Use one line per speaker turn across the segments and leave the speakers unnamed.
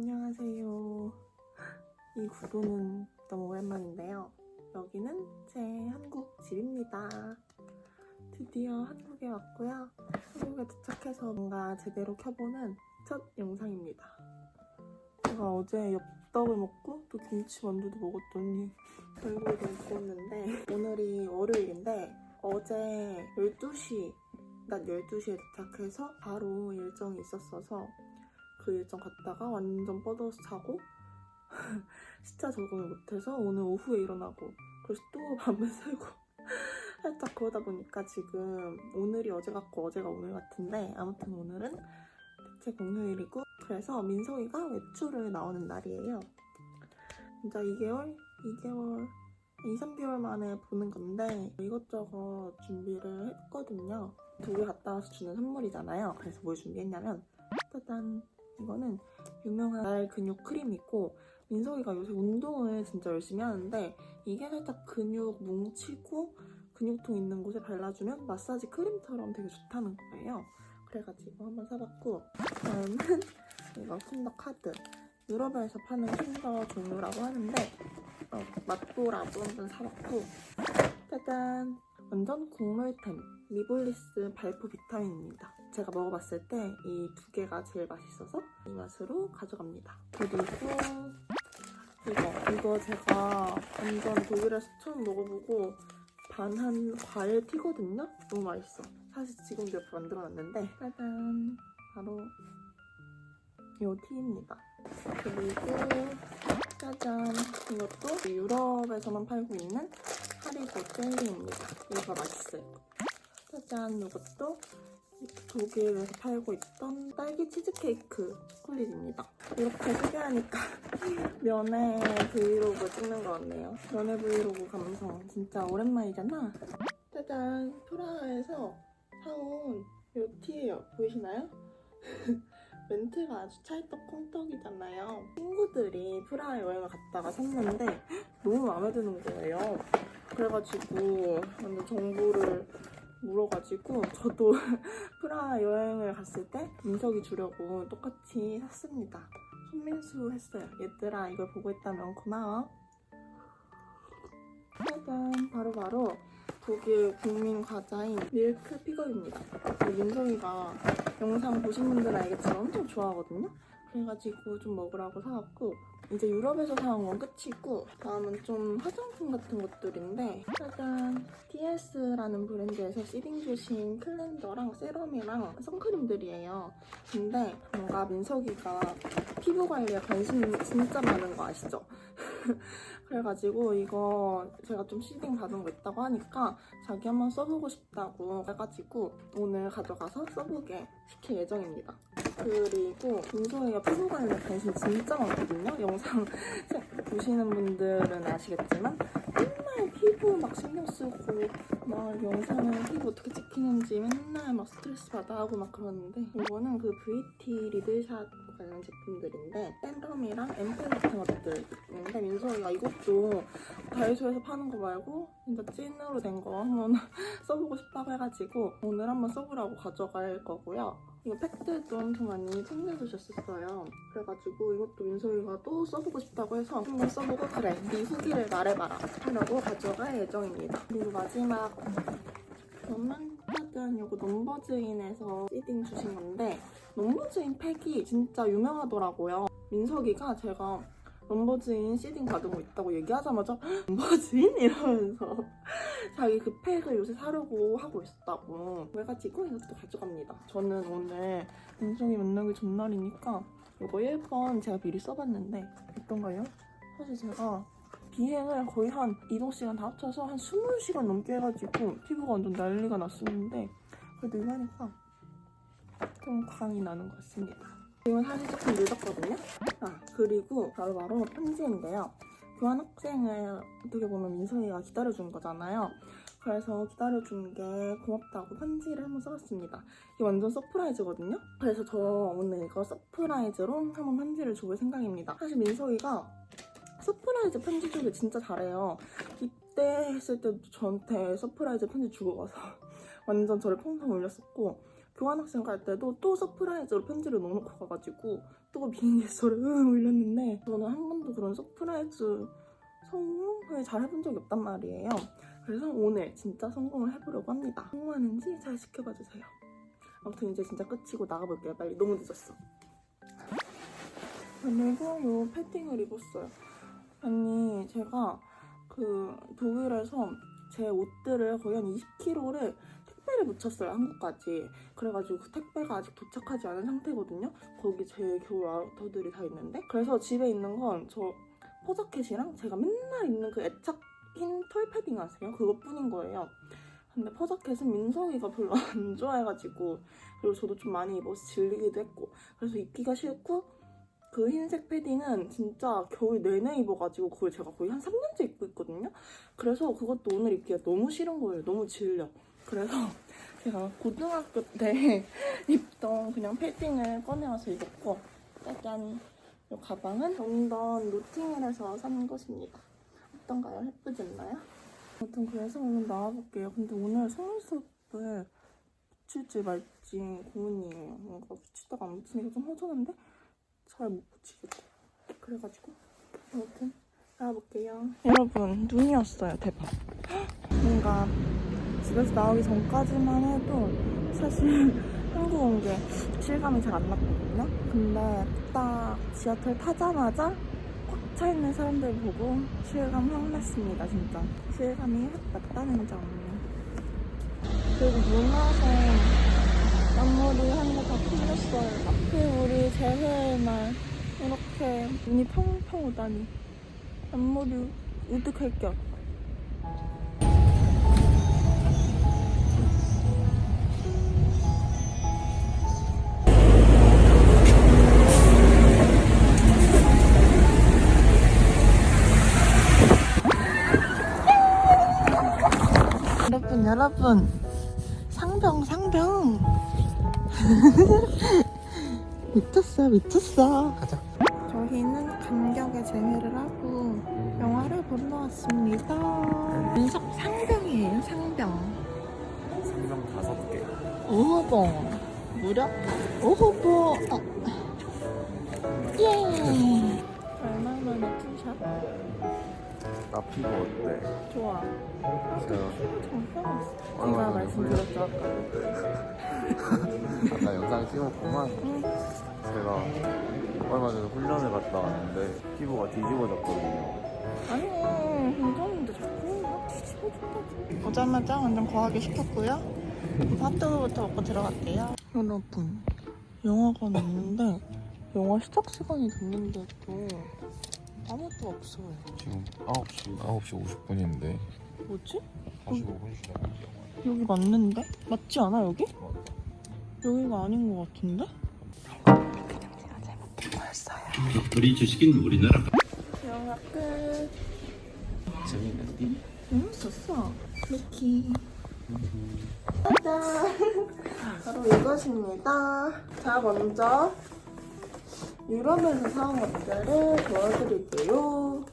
안녕하세요. 이 구도는 너무 오랜만인데요. 여기는 제 한국 집입니다. 드디어 한국에 왔고요. 한국에 도착해서 뭔가 제대로 켜보는 첫 영상입니다. 제가 어제 엽떡을 먹고 또 김치 만두도 먹었더니 결국에 먹었는데 오늘이 월요일인데 어제 12시 낮 12시에 도착해서 바로 일정이 있었어서 그 일정 갔다가 완전 뻗어서 자고 시차 적응을 못해서 오늘 오후에 일어나고 그래서 또 밤을 새고 살짝 그러다 보니까 지금 오늘이 어제 같고 어제가 오늘 같은데 아무튼 오늘은 대체 공휴일이고 그래서 민석이가 외출을 나오는 날이에요. 진짜 2개월? 2개월 2, 3개월 만에 보는 건데 이것저것 준비를 했거든요. 두개 갔다 와서 주는 선물이잖아요. 그래서 뭘 준비했냐면 짜잔 이거는 유명한 날 근육 크림 이고 민석이가 요새 운동을 진짜 열심히 하는데 이게 살짝 근육 뭉치고 근육통 있는 곳에 발라주면 마사지 크림처럼 되게 좋다는 거예요. 그래가지고 한번 사봤고 다음은 이거 킨더 카드. 유럽에서 파는 킨더 종류라고 하는데 어, 맛보라고 한번 사봤고 짜잔! 완전 국물템 미볼리스 발포 비타민입니다. 제가 먹어봤을 때 이 두 개가 제일 맛있어서 이 맛으로 가져갑니다. 그리고 이거 이거 제가 완전 독일에서 처음 먹어보고 반한 과일 티거든요. 너무 맛있어. 사실 지금도 옆에 만들어놨는데 짜잔 바로 이 티입니다. 그리고 짜잔 이것도 유럽에서만 팔고 있는 하리보 젤리입니다. 이거 맛있어요. 짜잔 이것도 독일에서 팔고 있던 딸기 치즈케이크 초콜릿입니다. 이렇게 소개하니까 면회 브이로그 찍는 것 같네요. 면회 브이로그 감성 진짜 오랜만이잖아. 짜잔 프라하에서 사온 이 티예요. 보이시나요? 멘트가 아주 찰떡 콩떡이잖아요. 친구들이 프라하 여행을 갔다가 샀는데 너무 마음에 드는 거예요. 그래가지고 완전 정보를 물어가지고 저도 프라하 여행을 갔을 때 민석이 주려고 똑같이 샀습니다. 손민수 했어요. 얘들아 이걸 보고 있다면 고마워. 짜잔 바로 바로 독일 국민 과자인 밀크 픽업입니다. 민석이가 영상 보신 분들은 알겠지만 엄청 좋아하거든요. 그래가지고 좀 먹으라고 사왔고 이제 유럽에서 사온 건 끝이고 다음은 좀 화장품 같은 것들인데 짜잔 TS라는 브랜드에서 시딩 주신 클렌저랑 세럼이랑 선크림들이에요. 근데 뭔가 민석이가 피부 관리에 관심 진짜 많은 거 아시죠? 그래가지고 이거 제가 좀 시딩 받은 거 있다고 하니까 자기 한번 써보고 싶다고 해가지고 오늘 가져가서 써보게 시킬 예정입니다. 그리고 민소희가 피부 관리에 관심 진짜 많거든요. 영상 보시는 분들은 아시겠지만 맨날 피부 막 신경 쓰고 막 영상을 피부 어떻게 찍히는지 맨날 막 스트레스 받아 하고 막 그러는데 이거는 그 VT 리들샷 관련 제품들인데 샌덤이랑 앰플 같은 것들 있는데 민소희가 이것도 다이소에서 파는 거 말고 진짜 찐으로 된 거 한번 써보고 싶다고 해가지고 오늘 한번 써보라고 가져갈 거고요. 이거 팩들도 엄청 많이 챙겨주셨었어요. 그래가지고 이것도 민소희가 또 써보고 싶다고 해서 한번 써보고 그래 네 후기를 말해봐라 하려고 가져갈 예정입니다. 그리고 마지막 저는 짜잔 이거 넘버즈인에서 시딩 주신 건데 넘버즈인 팩이 진짜 유명하더라고요. 민석이가 제가 넘버즈인 시딩 거 있다고 얘기하자마자 "헉, 넘버즈인? 이러면서 자기 그 팩을 요새 사려고 하고 있었다고 그래가지고 이것도 가져갑니다. 저는 오늘 민석이 만나기 전날이니까 이거 1번 제가 미리 써봤는데 어떤가요? 사실 제가 비행을 거의 한 이동 시간 다 합쳐서 한 20시간 넘게 해가지고 피부가 완전 난리가 났었는데 그래도 이거 하니까 좀 광이 나는 것 같습니다. 지금 사실 조금 늦었거든요. 아 그리고 바로 바로 편지인데요. 교환학생을 어떻게 보면 민선이가 기다려준 거잖아요. 그래서 기다려준 게 고맙다고 편지를 한번 써봤습니다. 이게 완전 서프라이즈거든요. 그래서 저 오늘 이거 서프라이즈로 한번 편지를 줘볼 생각입니다. 사실 민석이가 서프라이즈 편지 주길 진짜 잘해요. 이때 했을 때도 저한테 서프라이즈 편지 주고 가서 완전 저를 펑펑 울렸었고 교환학생 갈 때도 또 서프라이즈로 편지를 넣어놓고 가가지고 또 비행기에서를 응 올렸는데 저는 한 번도 그런 서프라이즈 성공을 잘 해본 적이 없단 말이에요. 그래서 오늘 진짜 성공을 해보려고 합니다. 성공하는지 잘 지켜봐 주세요. 아무튼 이제 진짜 끝이고 나가볼게요. 빨리 너무 늦었어. 그리고 요 패딩을 입었어요. 아니 제가 그 독일에서 제 옷들을 거의 한 20kg를 택배를 붙였어요 한국까지. 그래가지고 그 택배가 아직 도착하지 않은 상태거든요. 거기 제 겨울 아우터들이 다 있는데 그래서 집에 있는 건 저 포자켓이랑 제가 맨날 입는 그 애착 흰 털 패딩 아세요? 그것뿐인 거예요. 근데 포자켓은 민석이가 별로 안 좋아해가지고 그리고 저도 좀 많이 입어서 질리기도 했고 그래서 입기가 싫고 그 흰색 패딩은 진짜 겨울 내내 입어가지고 그걸 제가 거의 한 3년째 입고 있거든요. 그래서 그것도 오늘 입기가 너무 싫은 거예요. 너무 질려. 그래서 제가 고등학교 때 입던 그냥 패딩을 꺼내와서 입었고 짜잔 이 가방은 런던 노팅힐에서 산 것입니다. 어떤가요? 예쁘지 않나요? 아무튼 그래서 오늘 나와볼게요. 근데 오늘 속눈썹을 붙일지 말지 고민이에요. 뭔가 붙이다가 안 붙이니까 좀 허전한데 잘 못 붙이겠고 그래가지고 아무튼 나와볼게요. 여러분 눈이 왔어요. 대박. 뭔가 집에서 나오기 전까지만 해도 사실 한국 온 게 실감이 잘 안 났거든요. 근데 딱 지하철 타자마자 꽉 차 있는 사람들 보고 실감 확 났습니다. 진짜 실감이 확 났다는 점. 그리고 문화생 앞머리 한개다 풀렸어요. 하필 우리 재회의 날 이렇게 눈이 펑펑 오다니 앞머리 우득할 겸. 여러분 상병 상병 미쳤어 미쳤어
가자.
저희는 감격의 재회를 하고 영화를 보러 왔습니다 민석 상병이에요 상병
생명 다섯 개.
5호봉 무려 5호봉 어.
나 피부 어때?
좋아
제가 얼마
제가
전에
말씀드렸죠 아까
아까 영상 찍었구만.
응.
제가 얼마 전에 훈련을 갔다 왔는데 피부가 뒤집어졌거든요.
아니 괜찮은데 자꾸 막 뒤집어준다지 오자마자 완전 거하게 시켰고요 핫도그부터 먹고 들어갈게요 여러분 영화관 왔는데 영화 시작 시간이 됐는데도 아무도 없어요
지금 9시, 9시 50분인데
뭐지?
45분 시작.
여기 맞는데? 맞지 않아 여기? 여기가 아닌 것 같은데?
우리 주식인 우리나라
영화 끝
재밌는데?
재밌었어 미키 짜잔 바로 이것입니다 자 먼저 유럽에서 사온 것들을 보여드릴게요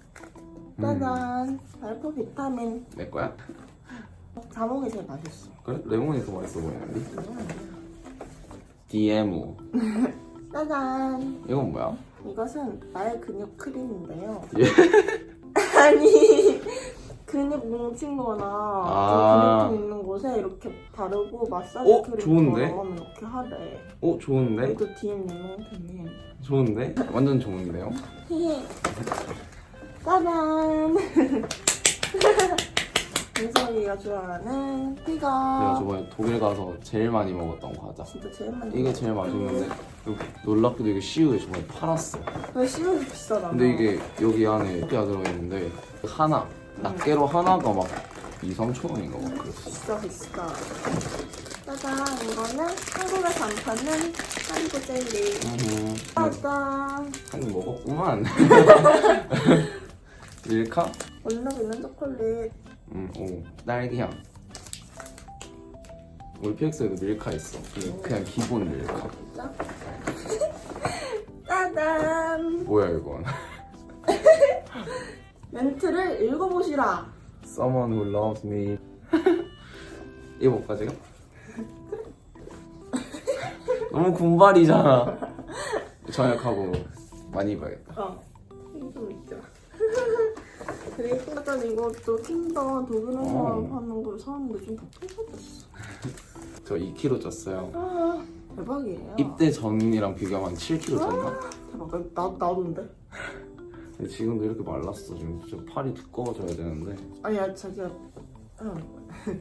짜잔 알파 비타민
내 거야?
자몽이 제일 맛있어
그래? 레몬이 더 맛있어 보이는데? DM
짜잔
이건 뭐야?
이것은 말 근육 크림인데요
예.
아니 근육 뭉친 거나
아.
좀 근육통 있는 곳에 이렇게 바르고 마사지
어?
크림
좋은데?
하면 이렇게 하래
어? 좋은데?
이거 DM 유명템이
좋은데? 완전 좋은데요?
짜잔 민석이가 좋아하는
내가
피가
저번에 독일 가서 제일 많이 먹었던 과자
진짜 제일 많이
이게 제일 맛있는데 또 놀랍게도 이게 시우에 저번에 팔았어
왜 씌우기 비싸다
근데 이게 여기 안에 이렇게 들어있는데 하나 낱개로 하나가 막 2, 3천 원인가 막 그랬어
비싸 비싸. 짜잔 이거는 한국에서 안 파는 하리보 젤리.
음,
짜잔.
한입 먹었구만. 밀카?
얼룩 있는 초콜릿.
음, 오. 딸기향. 우리 PX에도 밀카 있어. 그냥, 그냥 기본 밀카.
진짜? 짜잔.
뭐야 이건
멘트를 읽어보시라
Someone who loves me 이거 볼까 지금? 너무 군발이잖아. 저녁하고 많이 입어야겠다.
어. 힘좀 있죠. 그리고 일단 이것도 킨더 독일에서
어.
파는 걸 사왔는데 좀다 부서졌어.
저 2kg 쪘어요.
아, 대박이에요.
입대 전이랑 비교하면 7kg 쪘나?
대박. 나, 나도인데?
근데 지금도 이렇게 말랐어. 지금 좀 팔이 두꺼워져야 되는데.
아니야, 자기가. 응.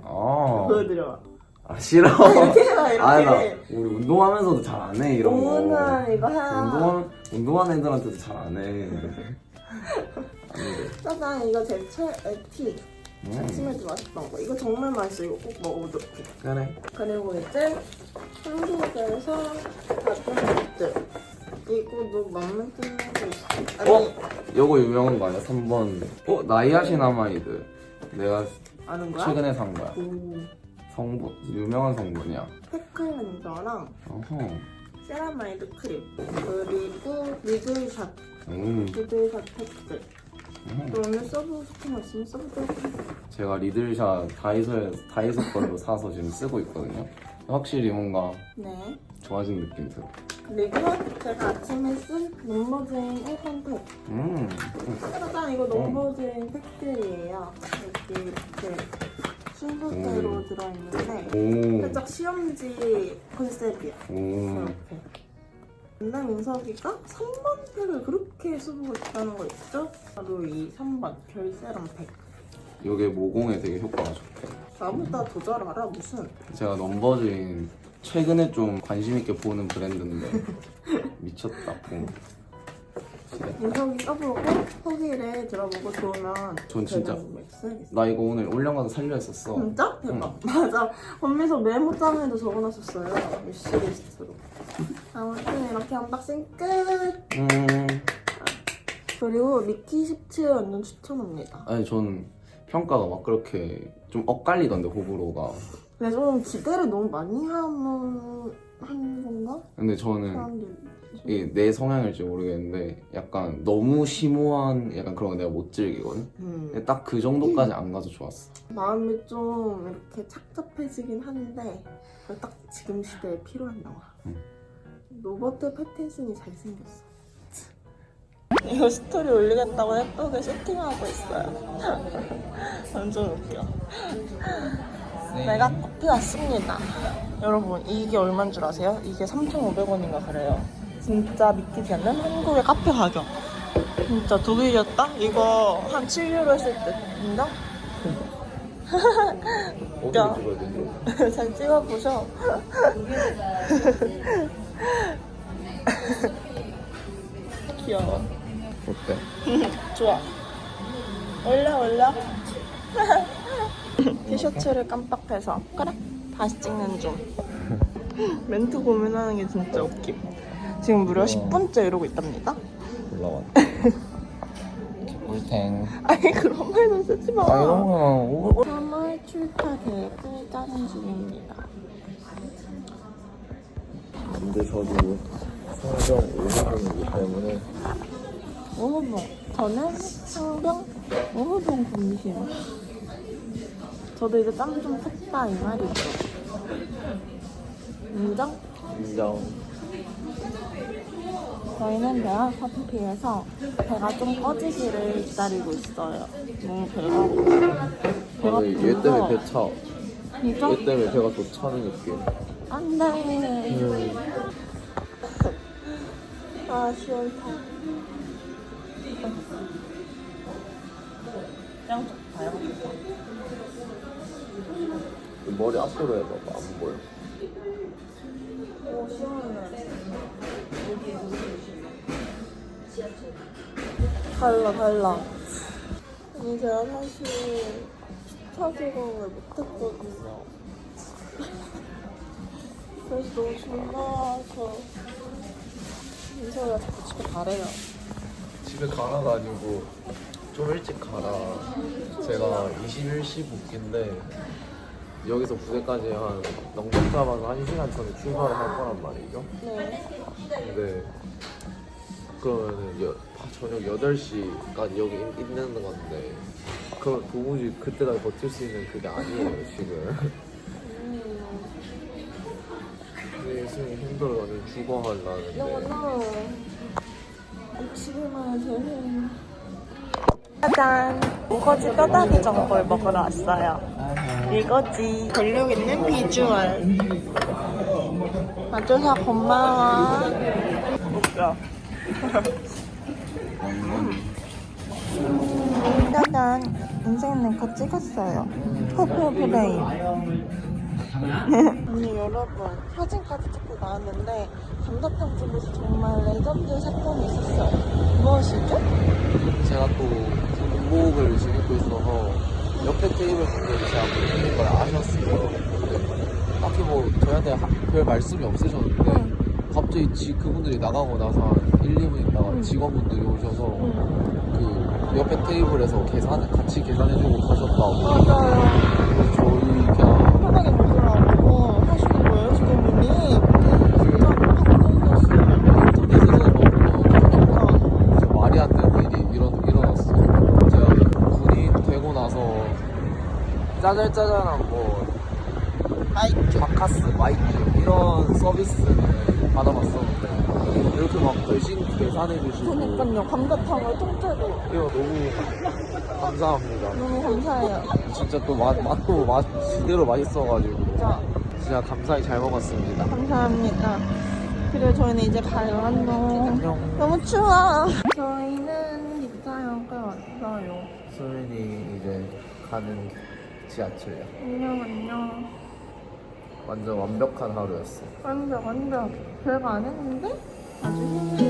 아,
보여드려.
아 싫어.
이렇게 해라, 이렇게.
아, 나 우리 운동하면서도 잘 안 해 이런 거.
오늘 이거 해라.
운동 운동하는 애들한테도 잘 안 해. 아닌데.
짜잔, 이거 제 최애 티.
음,
아침에도 맛있던 거. 이거 정말 맛있어. 이거 꼭 먹어보도록 해.
그래.
그리고 이제 한국에서 받은 것들. 이거도 마음에 드는 거 있어. 아니,
어? 요거 유명한 거 아니야? 3번. 어? 나이아시나마이드. 내가
아는 거야?
최근에 산 거야.
오.
성분. 유명한 성분이야.
페클렌저랑
어허.
세라마이드 크림 그리고 리들샷
음.
리들샷 팩트
음.
또 오늘 써보고 싶은 거 있으면 해
제가 리들샷 다이소에 다이소 걸로 사서 지금 쓰고 있거든요. 확실히 뭔가
네
좋아진 느낌 들어.
그리고 제가 아침에 쓴 넘버즈인 1번 팩
음.
짜잔 이거 넘버즈인 팩들이에요 이렇게 이렇게 순서대로
음.
들어있는데
오.
살짝 시험지 컨셉이야
오.
이렇게 근데 민석이가 3번 팩을 그렇게 써보고 싶다는 거 있죠? 바로 이 3번 결세럼 팩
요게 모공에 되게 효과가 좋대.
나보다 더 잘 알아 무슨
제가 넘버즈인 최근에 좀 관심 있게 보는 브랜드인데 미쳤다. 봄.
민석이 써보고 후기를 들어보고 좋으면
전 진짜-
맥스하겠어
나 이거 오늘 올려가서 살려 했었어.
진짜? 대박 맞아 건미서 메모장에도 적어놨었어요 위시리스트로 아무튼 이렇게 언박싱 끝
음.
그리고 미키 17 완전 추천합니다
아니 전 평가가 막 그렇게 좀 엇갈리던데 호불호가.
근데 좀 기대를 너무 많이 하는 건가?
근데 저는
사람들
이게 내 성향일지 모르겠는데 약간 너무 심오한 약간 그런 거 내가 못 즐기거든.
음.
근데 딱 그 정도까지 안 가서 좋았어.
마음이 좀 이렇게 착잡해지긴 하는데 그게 딱 지금 시대에 필요한 영화.
음.
로버트 패틴슨이 잘생겼어. 이거 스토리 올리겠다고 예쁘게 세팅하고 있어요. 완전 웃겨. 내가 커피 왔습니다. 여러분 이게 얼마인 줄 아세요? 이게 3,500원인가 그래요. 진짜 믿기지 않는 한국의 카페 가격. 진짜 독일이었다? 이거 한 7유로 했을 때 인정? 야. 잘 찍어보셔. 귀여워.
어때?
좋아. 올려, 올려. 티셔츠를 깜빡해서. 그래. 다시 찍는 중. 멘트 고민하는 게 진짜 웃김. 지금 무려 10분째 이러고 있답니다.
올라와. 물탱.
아니, 그런 말도 쓰지 마.
아 이런 오.
3월 출타 계획을 짜는 중입니다.
근데 저도 성경 5분이기 때문에
오후봉. 저는 상병 오후봉 군심. 저도 이제 땀 좀 탔다 이 말이죠. 인정?
인정.
저희는 대학 커피에서 배가 좀 꺼지기를 기다리고 있어요. 너무 배가 배가
아니 얘 때문에 배 차.
진짜?
얘 때문에 배가 더 차는 느낌.
안 돼.
음.
아 시원타.
머리 앞으로 해봐봐 안 보여.
오 시원해. 달라 달라. 아니 제가 사실 스타 적응을 못했거든요. 그래서 너무 존나서 민서가 자꾸 집에 가래요.
집에 가라가 아니고 좀 일찍 가라. 제가 21시 복귀인데 여기서 부대까지 한 넉넉 잡아서 1시간 전에 출발을 할 거란 말이죠.
네.
근데 그러면은 여, 저녁 8시까지 여기 있- 있는 건데. 그 도무지 그때까지 버틸 수 있는 그게 아니에요 지금.
음,
근데 요즘에 힘들어가지고 죽어 하려는데.
너무 집에만 제일 짜잔. 우거지 뼈다귀 전골 먹으러 왔어요 이거지. 권력 있는 비주얼. 와줘서 고마워. 웃겨. 짜잔. 인생 내거 찍었어요. 퍼플 브레인 아니 여러분. 사진까지 찍고 나왔는데 감자탕 집에서 정말 레전드 사건이 있었어요. 무엇이죠?
제가 또 군복을 지니고 있어서 옆에 테이블 분들이 제가 보는 걸 아셨어요. 딱히 뭐 저한테 하- 별 말씀이 없으셨는데
응.
갑자기 지, 그분들이 나가고 나서 한 1, 2분 있다가
응.
직원분들이 오셔서
응.
그 옆에 테이블에서 계산 같이 계산해주고 가셨다고
맞아요
그래서 저희 그냥
편하게 먹으라고 하시는 거예요 직원분이 진짜 감동이었어요
인터넷에서
그러니까
진짜 말이 안 되는 일이 일어, 일어났어요. 제가 군인 되고 나서 짜잘짜잘한 뭐
마이크
바카스, 마이크 이런 서비스를 받아봤었는데 이렇게 막 대신 계산해 주시고.
그러니까요. 감자탕을 통째로.
이거 너무 감사합니다.
너무 감사해요.
진짜 또 맛, 맛도 맛 제대로 맛있어가지고.
진짜.
진짜 감사히 잘 먹었습니다.
감사합니다. 그리고 저희는 이제 가요. 안녕.
안녕.
너무 추워. 저희는 기차역에 왔어요.
수민이 이제 가는 지하철이야.
안녕 안녕
완전 완벽한 하루였어.
완벽 완벽 별거 안 했는데 아주 힘이